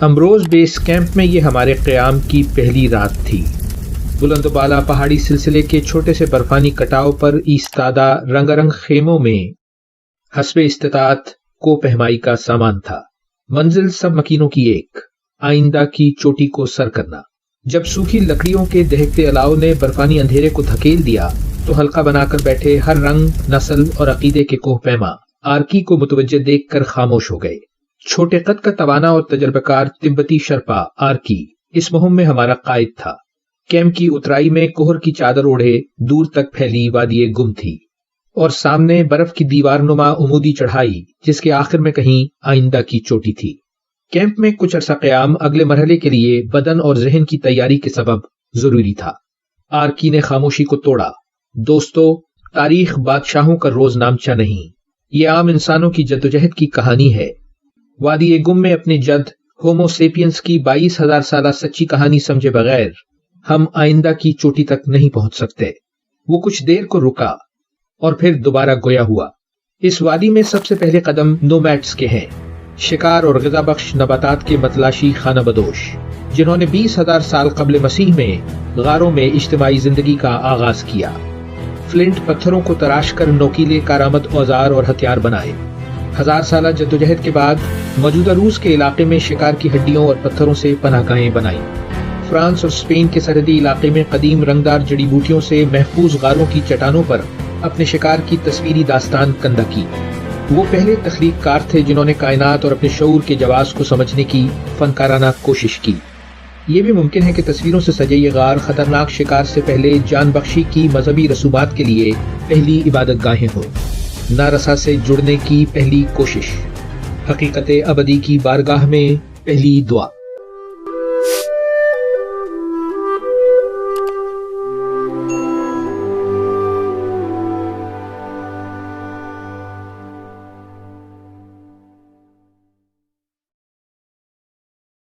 امروز base camp میں یہ ہمارے قیام کی پہلی رات تھی۔ بلند و بالا پہاڑی سلسلے کے چھوٹے سے برفانی کٹاؤ پر ایستادہ رنگ رنگ خیموں میں حسب استطاعت کو پہمائی کا سامان تھا۔ منزل سب مکینوں کی ایک، آئندہ کی چوٹی کو سر کرنا۔ جب سوکھی لکڑیوں کے دہتے الاؤ نے برفانی اندھیرے کو دھکیل دیا، تو ہلکا بنا کر بیٹھے ہر رنگ، نسل اور عقیدے کے کوہ پیما، آرکی کو متوجہ دیکھ کر خاموش ہو گئے۔ چھوٹے قد کا توانا اور تجربہ کار تبتی شرپا آرکی، اس مہم میں ہمارا قائد تھا۔ کیمپ کی اترائی میں کوہر کی چادر اوڑھے، دور تک پھیلی وادی گم تھی۔ اور سامنے برف کی دیوار نما امودی چڑھائی، جس کے آخر میں کہیں آئندہ کی چوٹی تھی۔ کیمپ میں کچھ عرصہ قیام اگلے مرحلے کے لیے بدن اور ذہن کی تیاری کے سبب ضروری تھا۔ آرکی نے خاموشی کو توڑا۔ دوستو، تاریخ بادشاہوں کا روز نامچہ نہیں۔ یہ عام انسانوں کی جدوجہد کی کہانی ہے۔ وادی گم میں اپنے جد ہومو سیپینس کی بائیس ہزار سالہ سچی کہانی سمجھے بغیر ہم آئندہ کی چوٹی تک نہیں پہنچ سکتے۔ وہ کچھ دیر کو رکا اور پھر دوبارہ گویا ہوا۔ اس وادی میں سب سے پہلے قدم نومیٹس کے ہیں۔ شکار اور غذا بخش نباتات کے متلاشی خانہ بدوش، جنہوں نے بیس ہزار سال قبل مسیح میں غاروں میں اجتماعی زندگی کا آغاز کیا۔ فلنٹ پتھروں کو تراش کر نوکیلے کارآمد اوزار اور ہتھیار بنائے۔ ہزار سالہ جدوجہد کے بعد موجودہ روس کے علاقے میں شکار کی ہڈیوں اور پتھروں سے پناہ گاہیں بنائی فرانس اور اسپین کے سرحدی علاقے میں قدیم رنگدار جڑی بوٹیوں سے محفوظ غاروں کی چٹانوں پر اپنے شکار کی تصویری داستان کندہ کی۔ وہ پہلے تخلیق کار تھے جنہوں نے کائنات اور اپنے شعور کے جواز کو سمجھنے کی فنکارانہ کوشش کی۔ یہ بھی ممکن ہے کہ تصویروں سے سجے یہ غار خطرناک شکار سے پہلے جان بخشی کی مذہبی رسومات کے لیے پہلی عبادت گاہیں ہوں۔ نارسا سے جڑنے کی پہلی کوشش حقیقت ابدی کی بارگاہ میں پہلی دعا۔